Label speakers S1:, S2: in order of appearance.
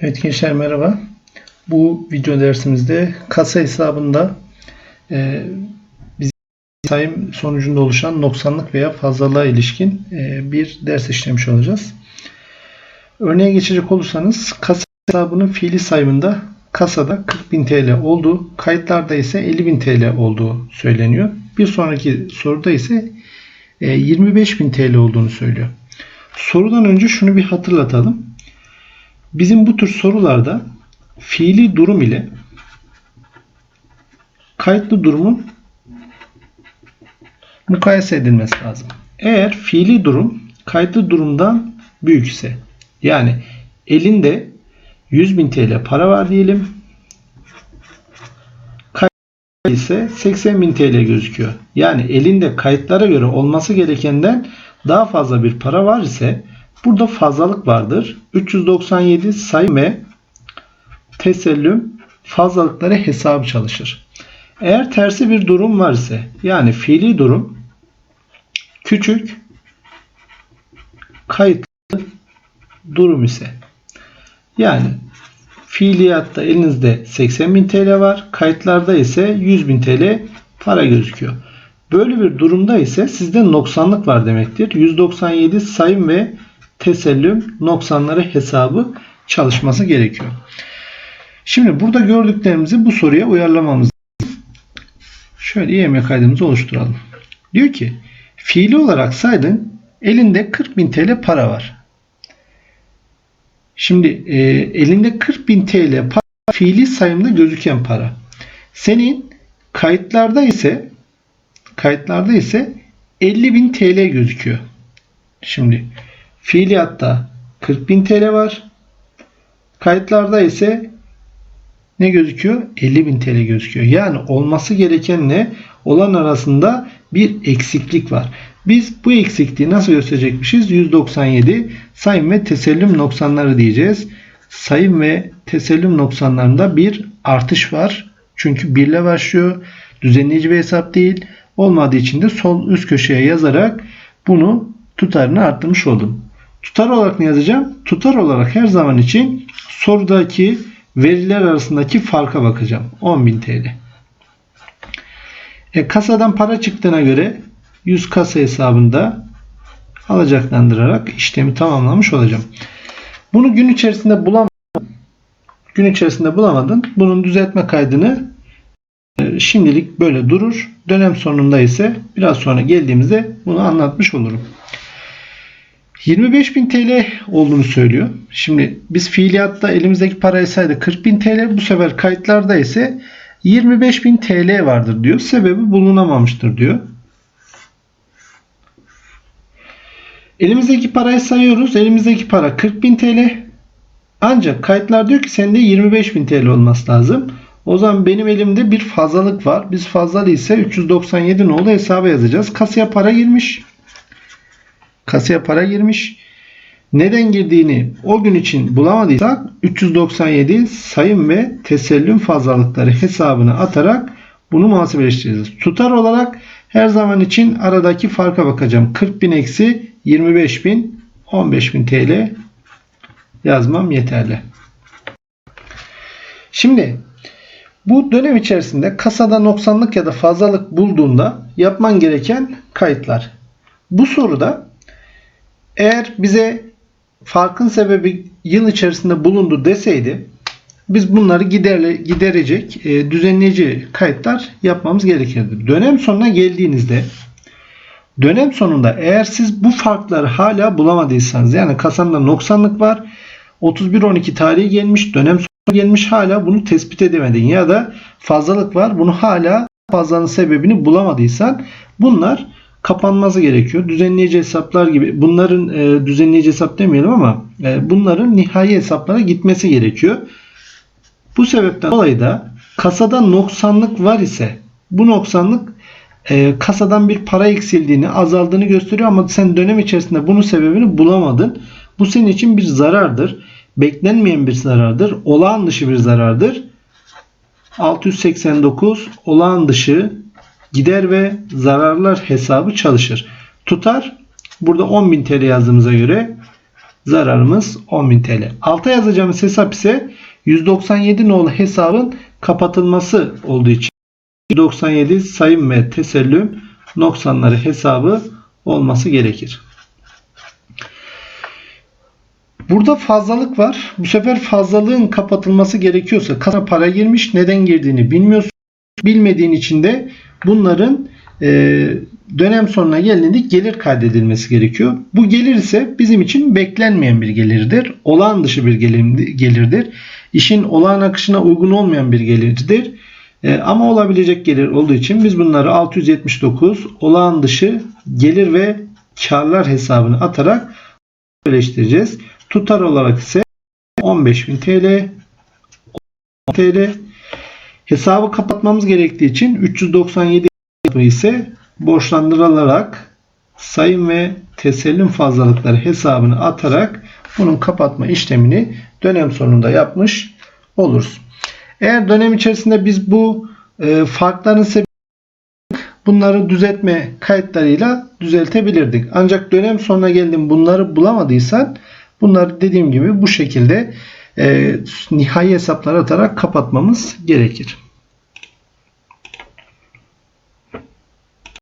S1: Evet gençler merhaba. Bu video dersimizde kasa hesabında e, sayım sonucunda oluşan noksanlık veya fazlalığa ilişkin e, bir ders işlemiş olacağız. Örneğe geçecek olursanız kasa hesabının fiili sayımında kasada 40.000 TL olduğu, kayıtlarda ise 50.000 TL olduğu söyleniyor. Bir sonraki soruda ise e, 25.000 TL olduğunu söylüyor. Sorudan önce şunu bir hatırlatalım. Bizim bu tür sorularda fiili durum ile kayıtlı durumun mukayese edilmesi lazım. Eğer fiili durum kayıtlı durumdan büyükse yani elinde 100.000 TL para var diyelim. Kayıtlı ise 80.000 TL gözüküyor. Yani elinde kayıtlara göre olması gerekenden daha fazla bir para var ise burada fazlalık vardır. 397 sayım ve tesellüm fazlalıkları hesabı çalışır. Eğer tersi bir durum var ise yani fiili durum küçük kayıtlı durum ise yani fiiliyatta elinizde 80.000 TL var. Kayıtlarda ise 100.000 TL para gözüküyor. Böyle bir durumda ise sizde noksanlık var demektir. 197 sayım ve tesellüm noksanları hesabı çalışması gerekiyor. Şimdi burada gördüklerimizi bu soruya uyarlamamız. Şöyle IM kaydımızı oluşturalım. Diyor ki fiili olarak saydın elinde 40.000 TL para var. Şimdi e, elinde 40.000 TL para fiili sayımda gözüken para. Senin kayıtlarda ise kayıtlarda ise 50.000 TL gözüküyor. Şimdi fiiliyatta 40.000 TL var. Kayıtlarda ise ne gözüküyor? 50.000 TL gözüküyor. Yani olması gerekenle olan arasında bir eksiklik var. Biz bu eksikliği nasıl gösterecekmişiz? 197 sayım ve tesellüm noksanları diyeceğiz. Sayım ve tesellüm noksanlarında bir artış var. Çünkü 1 ile başlıyor. Düzenleyici bir hesap değil. Olmadığı için de sol üst köşeye yazarak bunu tutarını arttırmış oldum. Tutar olarak ne yazacağım? Tutar olarak her zaman için sorudaki veriler arasındaki farka bakacağım. 10.000 TL. E, kasadan para çıktığına göre 100 kasa hesabında alacaklandırarak işlemi tamamlamış olacağım. Bunu gün içerisinde bulamadın. Gün içerisinde bulamadın. Bunun düzeltme kaydını e, şimdilik böyle durur. Dönem sonunda ise biraz sonra geldiğimizde bunu anlatmış olurum. 25.000 TL olduğunu söylüyor. Şimdi biz fiiliyatta elimizdeki parayı saydı 40.000 TL. Bu sefer kayıtlarda ise 25.000 TL vardır diyor. Sebebi bulunamamıştır diyor. Elimizdeki parayı sayıyoruz. Elimizdeki para 40.000 TL. Ancak kayıtlar diyor ki sende 25.000 TL olması lazım. O zaman benim elimde bir fazlalık var. Biz fazlalığı ise 397 nolu hesaba yazacağız. Kasaya para girmiş. Kasaya para girmiş. Neden girdiğini o gün için bulamadıysak 397 sayım ve tesellüm fazlalıkları hesabına atarak bunu muhasebeleştireceğiz. Tutar olarak her zaman için aradaki farka bakacağım. 40.000 eksi 25.000 15.000 TL yazmam yeterli. Şimdi bu dönem içerisinde kasada noksanlık ya da fazlalık bulduğunda yapman gereken kayıtlar. Bu soruda eğer bize farkın sebebi yıl içerisinde bulundu deseydi biz bunları giderle, giderecek e, düzenleyici kayıtlar yapmamız gerekirdi. Dönem sonuna geldiğinizde dönem sonunda eğer siz bu farkları hala bulamadıysanız yani kasanda noksanlık var 31-12 tarihi gelmiş dönem sonu gelmiş hala bunu tespit edemedin ya da fazlalık var bunu hala fazlanın sebebini bulamadıysan bunlar kapanması gerekiyor. Düzenleyici hesaplar gibi bunların e, düzenleyici hesap demeyelim ama e, bunların nihai hesaplara gitmesi gerekiyor. Bu sebepten dolayı da kasada noksanlık var ise bu noksanlık e, kasadan bir para eksildiğini, azaldığını gösteriyor ama sen dönem içerisinde bunun sebebini bulamadın. Bu senin için bir zarardır. Beklenmeyen bir zarardır. Olağan dışı bir zarardır. 689 olağan dışı gider ve zararlar hesabı çalışır. Tutar burada 10.000 TL yazdığımıza göre zararımız 10.000 TL. Alta yazacağımız hesap ise 197 nolu hesabın kapatılması olduğu için 197 sayım ve tesellüm noksanları hesabı olması gerekir. Burada fazlalık var. Bu sefer fazlalığın kapatılması gerekiyorsa kasa para girmiş neden girdiğini bilmiyorsun. Bilmediğin için de bunların e, dönem sonuna geldiğinde gelir kaydedilmesi gerekiyor. Bu gelir ise bizim için beklenmeyen bir gelirdir. Olağan dışı bir gelir- gelirdir. İşin olağan akışına uygun olmayan bir gelirdir. E, ama olabilecek gelir olduğu için biz bunları 679 olağan dışı gelir ve karlar hesabını atarak birleştireceğiz. Tutar olarak ise 15.000 TL TL hesabı kapatmamız gerektiği için 397 ise borçlandırılarak sayım ve tesellüm fazlalıkları hesabını atarak bunun kapatma işlemini dönem sonunda yapmış oluruz. Eğer dönem içerisinde biz bu e, farkların sebebi bunları düzeltme kayıtlarıyla düzeltebilirdik. Ancak dönem sonuna geldim bunları bulamadıysan bunları dediğim gibi bu şekilde e, nihai hesaplar atarak kapatmamız gerekir.